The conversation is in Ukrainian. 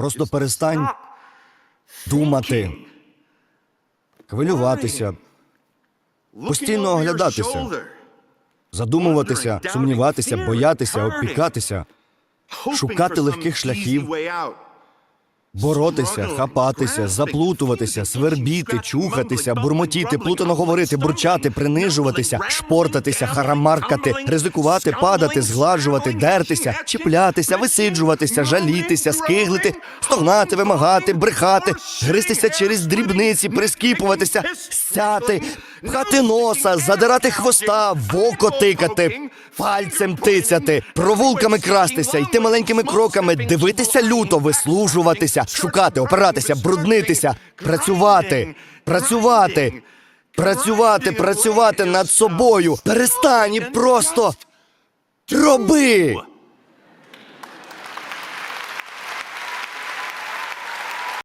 Просто перестань думати, хвилюватися, постійно оглядатися, задумуватися, сумніватися, боятися, опікатися, шукати легких шляхів, боротися, хапатися, заплутуватися, свербіти, чухатися, бурмотіти, плутано говорити, бурчати, принижуватися, шпортатися, харамаркати, ризикувати, падати, згладжувати, дертися, чіплятися, висиджуватися, жалітися, скиглити, стогнати, вимагати, брехати, гристися через дрібниці, прискіпуватися, сяти, пхати носа, задирати хвоста, в око тикати, пальцем тицяти, провулками крастися, йти маленькими кроками, дивитися люто, вислужуватися, шукати, опиратися, бруднитися, працювати, працювати, працювати, працювати над собою. Перестань і просто роби.